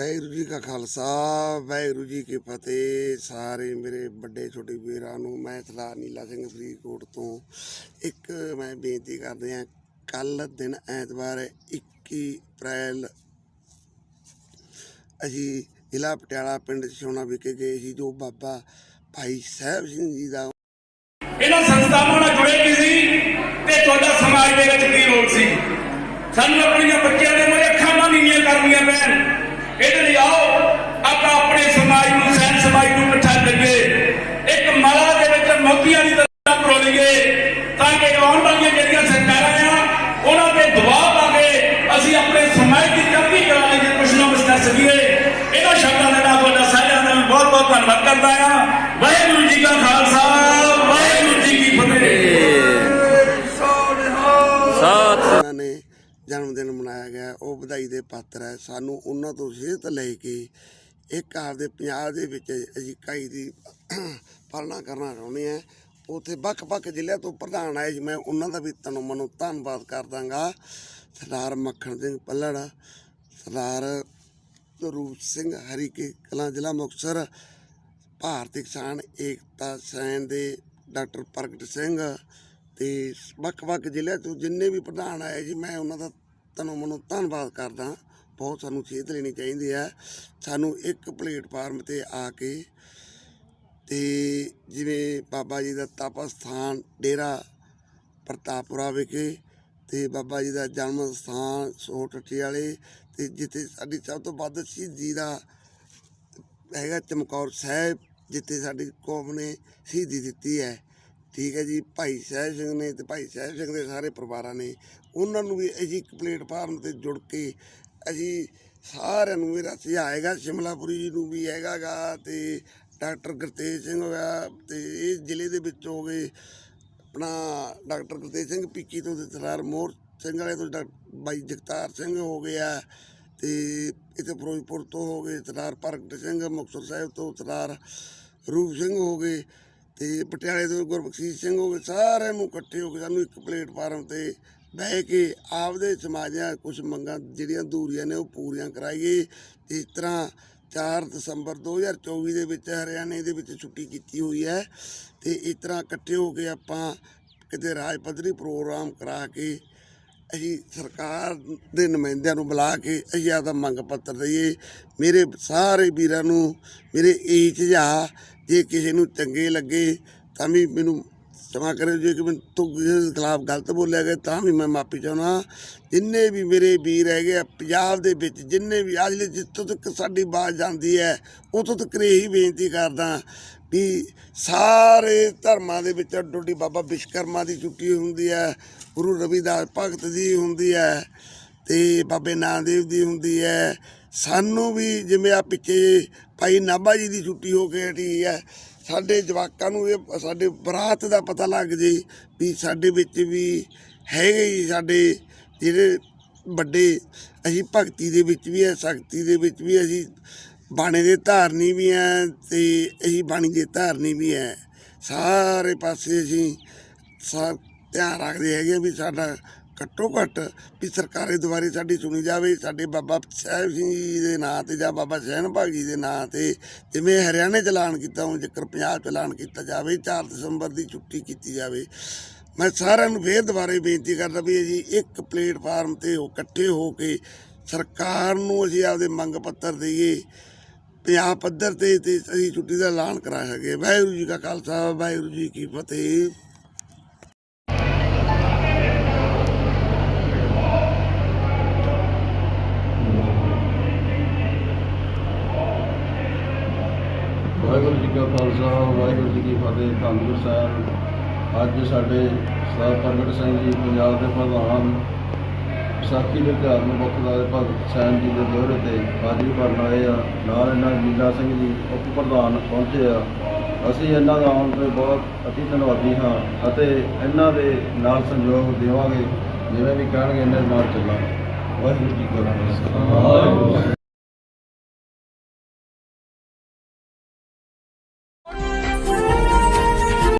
ਵਾਹਿਗੁਰੂ ਜੀ ਕਾ ਖਾਲਸਾ, ਵਾਹਿਗੁਰੂ ਜੀ ਕੀ ਫਤਿਹ। ਸਾਰੇ ਮੇਰੇ ਵੱਡੇ ਛੋਟੇ ਵੀਰਾਂ ਨੂੰ ਮੈਂ ਸਰਦਾਰ ਨੀਲਾ ਸਿੰਘ ਫਰੀਦਕੋਟ ਤੋਂ ਇੱਕ ਮੈਂ ਬੇਨਤੀ ਕਰਦੇ ਹਾਂ, ਕੱਲ ਦਿਨ ਐਤਵਾਰ 21 ਅਪ੍ਰੈਲ ਅਸੀਂ ਜ਼ਿਲ੍ਹਾ ਪਟਿਆਲਾ ਪਿੰਡ ਸੋਨਾ ਵਿਖੇ ਗਏ ਸੀ, ਜੋ ਬਾਬਾ ਭਾਈ ਸਾਹਿਬ ਸਿੰਘ ਜੀ ਦਾ ਇਹਨਾਂ ਸੰਸਥਾਵਾਂ ਨਾਲ ਜੁੜੇ ਵੀ ਸੀ ਤੇ ਤੁਹਾਡਾ ਸਮਾਜ ਦੇ ਵਿੱਚ ਕੀ ਰੋਲ ਸੀ? ਸਾਨੂੰ ਆਪਣੀਆਂ ਬੱਚਿਆਂ ਦੇ ਮੂਹਰੇ ਅੱਖਾਂ ਨਾ ਕਰਨੀਆਂ ਪੈਣ। ਇਹਦੇ ਲਈ ਆਓ ਆਪਾਂ ਆਪਣੇ ਸਮਾਜ ਨੂੰ ਸਹਿਨ ਸਮਾਜ ਨੂੰ ਇਕੱਠਾ ਕਰੀਏ। ਇੱਕ ਮਾਲਾ ਦੇ ਵਿੱਚ ਮੋਤੀਆਂ ਦੀ ਤਰ੍ਹਾਂ ਪਰੋਲੀਏ ਤਾਂ ਕਿ ਆਉਣ ਵਾਲੀਆਂ ਜਿਹੜੀਆਂ ਸਰਕਾਰਾਂ ਆ, ਉਹਨਾਂ ਤੇ ਦਬਾਅ ਪਾ ਕੇ ਅਸੀਂ ਆਪਣੇ ਸਮਾਜ ਦੀ ਤਰੱਕੀ ਕਰਾਉਣ ਲਈ ਕੁਛ ਨਾ ਕੁਛ ਕਰ ਸਕੀਏ। ਇਹਨਾਂ ਸ਼ਬਦਾਂ ਦੇ ਨਾਲ ਤੁਹਾਡਾ ਸਾਰਿਆਂ ਦਾ ਬਹੁਤ ਬਹੁਤ ਧੰਨਵਾਦ ਕਰਦਾ ਆ। ਵਾਹਿਗੁਰੂ ਜੀ ਕਾ ਜਨਮ ਦਿਨ ਮਨਾਇਆ ਗਿਆ, ਉਹ ਵਧਾਈ ਦੇ ਪਾਤਰ ਹੈ। ਸਾਨੂੰ ਉਹਨਾਂ ਤੋਂ ਸਿਹਤ ਲੈ ਕੇ ਇੱਕ ਆਪਦੇ ਪੰਜਾਬ ਦੇ ਵਿੱਚ ਅਸੀਂ ਕਾਈ ਦੀ ਪਾਲਣਾ ਕਰਨਾ ਚਾਹੁੰਦੇ ਆ ਉਥੇ ਵੱਖ-ਵੱਖ ਜ਼ਿਲ੍ਹਿਆਂ ਤੋਂ ਪ੍ਰਧਾਨ ਆਏ ਜੀ ਮੈਂ ਉਹਨਾਂ ਦਾ ਵੀ ਤਨੋਂ ਮਨੋਂ ਧੰਨਵਾਦ ਕਰਦਾਂਗਾ। ਸਰਦਾਰ ਮੱਖਣ ਸਿੰਘ ਪੱਲੜ, ਸਰਦਾਰ ਰੂਪ ਸਿੰਘ ਹਰੀਕੇ, ਕਲਾਂ ਜ਼ਿਲ੍ਹਾ ਮੁਕਤਸਰ, ਭਾਰਤੀ ਕਿਸਾਨ ਏਕਤਾ ਸੈਨ ਦੇ ਡਾਕਟਰ ਪ੍ਰਗਟ ਸਿੰਘ ਤੇ ਵੱਖ-ਵੱਖ ਜ਼ਿਲ੍ਹਿਆਂ ਤੋਂ ਜਿੰਨੇ ਵੀ ਪ੍ਰਧਾਨ ਆਏ ਜੀ, ਮੈਂ ਉਹਨਾਂ ਦਾ ਤਨੋਂ ਮਨੋਂ ਧੰਨਵਾਦ ਕਰਦਾ ਬਹੁਤ ਸਾਨੂੰ ਸੇਧ ਲੈਣੀ ਚਾਹੀਦੀ ਹੈ। ਸਾਨੂੰ ਇੱਕ ਪਲੇਟਫਾਰਮ ਤੇ ਆ ਕੇ ਤੇ ਜਿਵੇਂ ਬਾਬਾ ਜੀ ਦਾ ਤਪ ਸਥਾਨ ਡੇਰਾ ਪ੍ਰਤਾਪਪੁਰਾ ਵਿਖੇ ਤੇ ਬਾਬਾ ਜੀ ਦਾ ਜਨਮ ਸਥਾਨ ਸੋਟਟੀ ਵਾਲੇ ਤੇ ਜਿੱਥੇ ਸਾਡੀ ਸਭ ਤੋਂ ਵੱਧ ਸ਼ਹੀਦੀ ਦਾ ਹੈਗਾ ਚਮਕੌਰ ਸਾਹਿਬ, ਜਿੱਥੇ ਸਾਡੀ ਕੌਮ ਨੇ ਸ਼ਹੀਦੀ ਦਿੱਤੀ ਹੈ। ਠੀਕ ਹੈ ਜੀ, ਭਾਈ ਸਾਹਿਬ ਸਿੰਘ ਨੇ ਤੇ ਭਾਈ ਸਾਹਿਬ ਸਿੰਘ ਦੇ ਸਾਰੇ ਪਰਿਵਾਰਾਂ ਨੇ, ਉਹਨਾਂ ਨੂੰ ਵੀ ਅਸੀਂ ਇੱਕ ਪਲੇਟਫਾਰਮ ਤੇ ਜੁੜ ਕੇ ਅਸੀਂ ਸਾਰਿਆਂ ਨੂੰ ਮੇਰਾ ਸੁਝਾਅ ਸ਼ਿਮਲਾਪੁਰੀ ਜੀ ਨੂੰ ਵੀ ਹੈਗਾਗਾ ਤੇ ਡਾਕਟਰ ਗੁਰਤੇਜ ਸਿੰਘ ਹੋਇਆ ਤੇ ਇਹ ਜ਼ਿਲ੍ਹੇ ਦੇ ਵਿੱਚ ਹੋ ਗਏ ਆਪਣਾ ਡਾਕਟਰ ਗੁਰਤੇਜ ਸਿੰਘ ਪਿੱਕੀ ਤੋਂ ਤੇ ਸਰਦਾਰ ਮੋਹਰ ਸਿੰਘ ਵਾਲੇ ਤੋਂ ਡਾਕ- ਬਾਈ ਜਗਤਾਰ ਸਿੰਘ ਹੋ ਗਿਆ ਤੇ ਇੱਥੇ ਫਿਰੋਜ਼ਪੁਰ ਤੋਂ ਹੋ ਗਏ ਸਰਦਾਰ ਪ੍ਰਗਟ ਸਿੰਘ ਮੁਕਤਸਰ ਸਾਹਿਬ ਤੋਂ ਸਰਦਾਰ ਰੂਪ ਸਿੰਘ ਹੋ ਗਏ। ਤੇ ਪਟਿਆਲੇ ਤੋਂ ਗੁਰਬਖਸ਼ੀਸ਼ ਸਿੰਘ ਹੋ ਗਏ ਸਾਰਿਆਂ ਨੂੰ ਇਕੱਠੇ ਹੋ ਕੇ ਸਾਨੂੰ ਇੱਕ ਪਲੇਟਫਾਰਮ ਤੇ ਬਹਿ ਕੇ ਆਪਦੇ ਸਮਾਜ ਦੀਆਂ ਕੁਝ ਮੰਗਾਂ ਜਿਹੜੀਆਂ ਦੂਰੀਆਂ ਨੇ ਉਹ ਪੂਰੀਆਂ ਕਰਾਈਏ। ਇਸ ਤਰ੍ਹਾਂ 4 ਦਸੰਬਰ 2024 ਦੇ ਵਿੱਚ ਹਰਿਆਣੇ ਦੇ ਵਿੱਚ ਛੁੱਟੀ ਕੀਤੀ ਹੋਈ ਹੈ ਤੇ ਇਸ ਤਰ੍ਹਾਂ ਇਕੱਠੇ ਹੋ ਕੇ ਆਪਾਂ ਕਿਤੇ ਰਾਜ ਪੱਧਰੀ ਪ੍ਰੋਗਰਾਮ ਕਰਾ ਕੇ ਅਸੀਂ ਸਰਕਾਰ ਦੇ ਨੁਮਾਇੰਦਿਆਂ ਨੂੰ ਬੁਲਾ ਕੇ ਅਸੀਂ ਆਪਦਾ ਮੰਗ ਪੱਤਰ ਦਈਏ। ਮੇਰੇ ਸਾਰੇ ਵੀਰਾਂ ਨੂੰ, ਮੇਰੇ ਇਹ ਸੁਝਾਅ ਜੇ ਕਿਸੇ ਨੂੰ ਚੰਗੇ ਲੱਗੇ ਤਾਂ ਵੀ ਮੈਨੂੰ ਸਮਾਂ ਕਰੇ ਜੇ ਕਿ ਮੈਂ ਤੂੰ ਕਿਸੇ ਖਿਲਾਫ ਗਲਤ ਬੋਲਿਆ ਗਿਆ ਤਾਂ ਵੀ ਮੈਂ ਮਾਫੀ ਚਾਹਣਾ ਜਿੰਨੇ ਵੀ ਮੇਰੇ ਵੀਰ ਹੈਗੇ ਆ, ਪੰਜਾਬ ਦੇ ਵਿੱਚ ਜਿੰਨੇ ਵੀ, ਅੱਜ ਜਿੱਥੋਂ ਤੱਕ ਸਾਡੀ ਬਾਤ ਜਾਂਦੀ ਹੈ ਉਤੋਂ ਤੱਕ ਇਹੀ ਬੇਨਤੀ ਕਰਦਾ ਵੀ ਸਾਰੇ ਧਰਮਾਂ ਦੇ ਵਿੱਚ ਅੱਡੋਡੀ ਬਾਬਾ ਵਿਸ਼ਕਰਮਾ ਦੀ ਛੁੱਟੀ ਹੁੰਦੀ ਹੈ, ਗੁਰੂ ਰਵਿਦਾਸ ਭਗਤ ਦੀ ਹੁੰਦੀ ਹੈ ਤੇ ਬਾਬੇ ਨਾਨਦੇਵ ਦੀ ਹੁੰਦੀ ਹੈ। ਸਾਨੂੰ ਵੀ ਜਿਵੇਂ ਆ ਪਿੱਛੇ ਭਾਈ ਨਾਭਾ ਜੀ ਦੀ ਛੁੱਟੀ ਹੋ ਕੇ ਠੀਕ ਹੈ, ਸਾਡੇ ਜਵਾਕਾਂ ਨੂੰ ਇਹ ਸਾਡੇ ਬਰਾਤ ਦਾ ਪਤਾ ਲੱਗ ਜੇ ਵੀ ਸਾਡੇ ਵਿੱਚ ਵੀ ਹੈਗੇ ਹੀ ਸਾਡੇ ਜਿਹੜੇ ਵੱਡੇ ਅਸੀਂ ਭਗਤੀ ਦੇ ਵਿੱਚ ਵੀ ਹੈ, ਸ਼ਕਤੀ ਦੇ ਵਿੱਚ ਵੀ ਅਸੀਂ ਬਾਣੀ ਦੇ ਧਾਰਨੀ ਵੀ ਹੈ ਤੇ ਅਸੀਂ ਬਾਣੀ ਦੇ ਧਾਰਨੀ ਵੀ ਹੈ ਸਾਰੇ ਪਾਸੇ ਅਸੀਂ ਸਾ, ਧਿਆਨ ਰੱਖਦੇ ਹੈਗੇ ਆ ਵੀ ਸਾਡਾ ਘੱਟੋ ਘੱਟ ਵੀ ਸਰਕਾਰੀ ਦੁਆਰੇ ਸਾਡੀ ਸੁਣੀ ਜਾਵੇ, ਸਾਡੇ ਬਾਬਾ ਸਾਹਿਬ ਸਿੰਘ ਜੀ ਦੇ ਨਾਂ ਤੇ ਜਾਂ ਬਾਬਾ ਸਹਿਨ ਭਾਗ ਜੀ ਦੇ ਨਾਂ ਤੇ ਜਿਵੇਂ ਹਰਿਆਣੇ ਚ ਐਲਾਨ ਕੀਤਾ ਉਹ ਜੇਕਰ ਪੰਜਾਬ ਚ ਐਲਾਨ ਕੀਤਾ ਜਾਵੇ 4 ਦਸੰਬਰ ਦੀ ਛੁੱਟੀ ਕੀਤੀ ਜਾਵੇ। ਮੈਂ ਸਾਰਿਆਂ ਨੂੰ ਫੇਰ ਦੁਬਾਰੇ ਬੇਨਤੀ ਕਰਦਾ ਵੀ ਜੀ ਇੱਕ ਪਲੇਟਫਾਰਮ ਤੇ ਉਹ ਇਕੱਠੇ ਹੋ ਕੇ ਸਰਕਾਰ ਨੂੰ ਅਸੀਂ ਆਪਦੇ ਮੰਗ ਪੱਤਰ ਦਈਏ। ਪੰਜਾਬ ਪੱਧਰ ਤੇ ਤੇ ਅਸੀਂ ਛੁੱਟੀ ਦਾ ਐਲਾਨ ਕਰਾ ਸਕੇ ਵਾਹਿਗੁਰੂ ਜੀ ਕਾ ਖਾਲਸਾ, ਵਾਹਿਗੁਰੂ ਜੀ ਕੀ ਫਤਿਹ। ਵਾਹਿਗੁਰੂ ਜੀ ਕਾ ਖਾਲਸਾ, ਵਾਹਿਗੁਰੂ ਜੀ ਕੀ ਫਤਿਹ। ਧੰਨਵਾਦ ਸਾਹਿਬ ਅੱਜ ਸਾਡੇ ਸਰਦਾਰ ਪ੍ਰਗਟ ਸਿੰਘ ਜੀ, ਪੰਜਾਬ ਦੇ ਪ੍ਰਧਾਨ ਵਿਸਾਖੀ ਦੇ ਤਿਉਹਾਰ ਨੂੰ ਮੁੱਖ ਦਾ ਭਗਤ ਸੈਨ ਜੀ ਦੇ ਦੌਰੇ ਤੇ ਹਾਜ਼ਰੀ ਭਰਨ ਆਏ ਆ। ਨਾਲ ਇਹਨਾਂ ਨੀਲਾ ਸਿੰਘ ਜੀ ਉਪ ਪ੍ਰਧਾਨ ਪਹੁੰਚੇ ਆ। ਅਸੀਂ ਇਹਨਾਂ ਦਾ ਆਉਣ ਤੇ ਬਹੁਤ ਅਤੀ ਧੰਨਵਾਦੀ ਹਾਂ ਅਤੇ ਇਹਨਾਂ ਦੇ ਨਾਲ ਸੰਯੋਗ ਦੇਵਾਂਗੇ, ਜਿਵੇਂ ਵੀ ਕਹਿਣਗੇ, ਇਹਨਾਂ ਦੇ ਨਾਲ ਚੱਲਾਂਗੇ। ਵਾਹਿਗੁਰੂ ਜੀ ਕਾ ਖਾਲਸਾ।